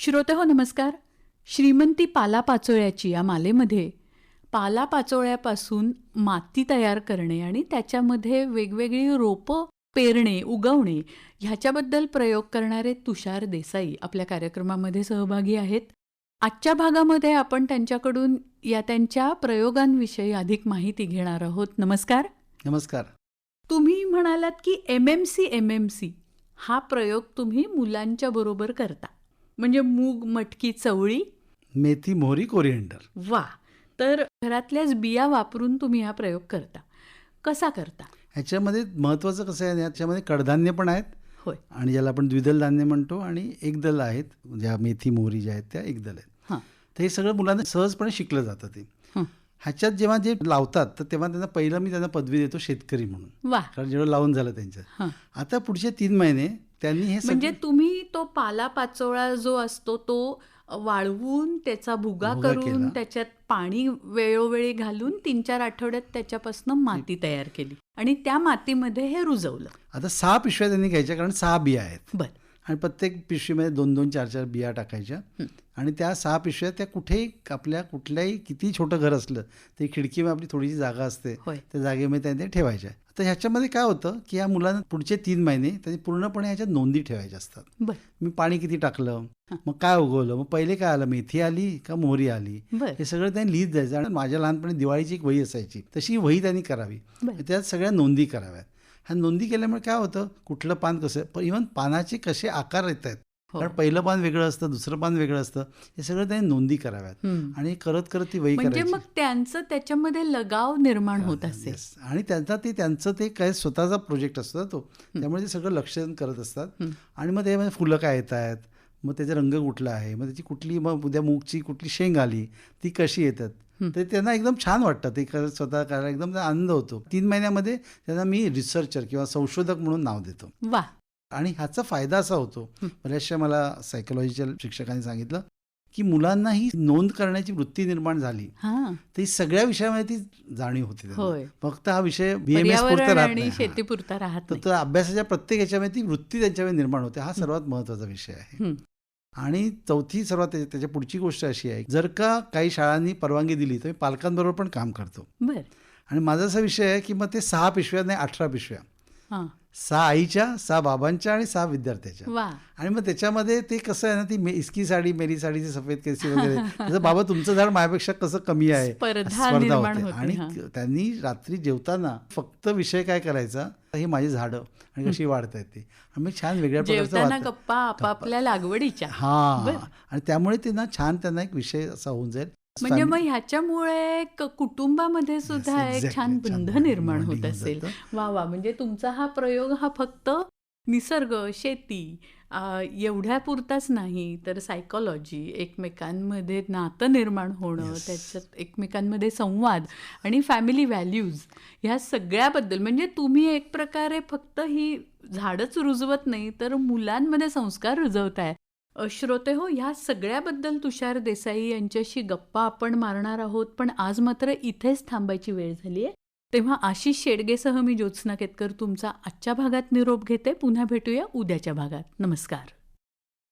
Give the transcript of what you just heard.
श्रोते हो नमस्कार. श्रीमंती पालापाचोळ्याची या मालेमध्ये पालापाचोळ्यापासून माती तयार करणे आणि त्याच्यामध्ये वेगवेगळी रोपं पेरणे उगवणे ह्याच्याबद्दल प्रयोग करणारे तुषार देसाई आपल्या कार्यक्रमामध्ये सहभागी आहेत. आजच्या भागामध्ये आपण त्यांच्याकडून या त्यांच्या प्रयोगांविषयी अधिक माहिती घेणार आहोत. नमस्कार. नमस्कार. तुम्ही म्हणालात की M M C M M C हा प्रयोग तुम्ही मुलांच्या बरोबर करता. म्हणजे मूग मटकी चवळी? मेथी मोहरी कोरिएंडर. वा. तर घरातल्याच बिया वापरून तुम्ही हा प्रयोग करता. कसा करता? ह्याच्यामध्ये महत्त्वाचं कसं आहे याच्यामध्ये कडधान्य पण आहेत. होय. आणि ज्याला आपण द्विदल धान्य म्हणतो आणि एकदल आहेत. ज्या मेथी मोहरी ज्या आहेत त्या एकदल आहेत. हां. तर हे सगळं मुलांना सहजपणे शिकलं जातं ते. ह्याच्यात जेव्हा जे लावतात तर तेव्हा त्यांना पहिलं मी त्यांना पदवी देतो शेतकरी म्हणून. कारण जेवढं लावून झालं त्यांचं. आता पुढचे तीन महिने त्यांनी हे म्हणजे तुम्ही तो पाला पाचोळा जो असतो तो वाळवून त्याचा भुगा करून. त्याच्यात पाणी वेळोवेळी घालून तीन चार आठवड्यात त्याच्यापासून माती तयार केली. आणि त्या मातीमध्ये हे रुजवलं. आता सहा पिशव्या त्यांनी घ्यायच्या कारण सहा बिया आहेत. बर. आणि प्रत्येक पिशवीमध्ये दोन दोन चार चार बिया टाकायच्या. आणि त्या सहा पिशव्या त्या कुठेही आपल्या कुठल्याही किती छोटं घर असलं तरी खिडकीमध्ये आपली थोडीशी जागा असते. त्या जागेमध्ये त्यांनी ठेवायच्या. तर ह्याच्यामध्ये काय होतं की या मुलांना पुढचे तीन महिने त्यांनी पूर्णपणे ह्याच्यात नोंदी ठेवायच्या असतात. मी पाणी किती टाकलं? मग काय उगवलं? मग पहिले काय आलं? मेथी आली का मोहरी आली? हे सगळं त्यांनी लिहित जायचं. आणि माझ्या लहानपणी दिवाळीची एक वही असायची. तशी वही त्यांनी करावी. त्यात सगळ्या नोंदी कराव्यात. ह्या नोंदी केल्यामुळे काय होतं? कुठलं पान कसं? इव्हन पानाचे कसे आकार येत आहेत? हो. कारण पहिलं पान वेगळं असतं दुसरं पान वेगळं असतं. हे सगळं त्यांनी नोंदी कराव्यात. आणि करत करत ती वही म्हणजे मग त्यांचं त्याच्यामध्ये लगाव निर्माण होत असेल. Yes. आणि त्यांचा ते त्यांचं ते काय स्वतःचा प्रोजेक्ट असतो ना तो. त्यामुळे ते सगळं लक्ष करत असतात. आणि मग त्यामध्ये फुलं काय येत आहेत? मग त्याचा रंग कुठला आहे? मग त्याची कुठली मग उद्या मूगची कुठली शेंग आली ती कशी येतात? तर त्यांना एकदम छान वाटतं. ते करत स्वतः करायला एकदम आनंद होतो. तीन महिन्यामध्ये त्यांना मी रिसर्चर किंवा संशोधक म्हणून नाव देतो. वा. आणि ह्याचा फायदा असा होतो. बऱ्याचशा मला सायकोलॉजीच्या शिक्षकांनी सांगितलं की मुलांना ही नोंद करण्याची वृत्ती निर्माण झाली. हा. ती सगळ्या विषयामध्ये ती जाणीव होती फक्त हा विषय बीएमएस पुरता राहत हा. शेतीपुरता राहत तर तो अभ्यासाच्या प्रत्येक याच्यामध्ये ती वृत्ती त्यांच्यामध्ये निर्माण होते. हा सर्वात महत्त्वाचा विषय आहे. आणि चौथी सर्वात त्याच्या पुढची गोष्ट अशी आहे जर का काही शाळांनी परवानगी दिली तर मी पालकांबरोबर पण काम करतो. आणि माझा असा विषय आहे की मग ते सहा पिशव्या नाही अठरा पिशव्या. सहा आईच्या सहा बाबांच्या आणि सहा विद्यार्थ्याच्या. आणि मग त्याच्यामध्ये ते कसं आहे ना ती मे- इसकी साडी मेरी साडीची सफेद केसी वगैरे. तसं बाबा तुमचं झाड माझ्यापेक्षा कसं कमी आहे? स्पर्धा होते, आणि. त्यांनी रात्री जेवताना फक्त विषय काय करायचा? ही माझी झाडं आणि कशी वाढतायत ती. मी छान वेगळ्या प्रकारचं गप्पा आपापल्या लागवडीच्या. हा. आणि त्यामुळे त्यांना छान त्यांना एक विषय असा होऊन जाईल. म्हणजे मग ह्याच्यामुळे कुटुंबामध्ये सुद्धा एक. छान बंध निर्माण होत असेल. वा वा म्हणजे तुमचा हा प्रयोग हा फक्त निसर्ग शेती आ, एवढ्या पुरताच नाही तर सायकोलॉजी एकमेकांमध्ये नातं निर्माण होणं Yes. त्याच्यात एकमेकांमध्ये संवाद आणि फॅमिली व्हॅल्यूज ह्या सगळ्याबद्दल म्हणजे तुम्ही एक प्रकारे फक्त ही झाडच रुजवत नाही तर मुलांमध्ये संस्कार रुजवताय श्रोते हो ह्या सगळ्याबद्दल तुषार देसाई यांच्याशी गप्पा आपण मारणार आहोत पण आज मात्र इथेच थांबायची वेळ झाली आहे. तेव्हा आशिष शेडगेसह मी ज्योत्स्ना केतकर तुमचा आजच्या भागात निरोप घेते. पुन्हा भेटूया उद्याच्या भागात. नमस्कार.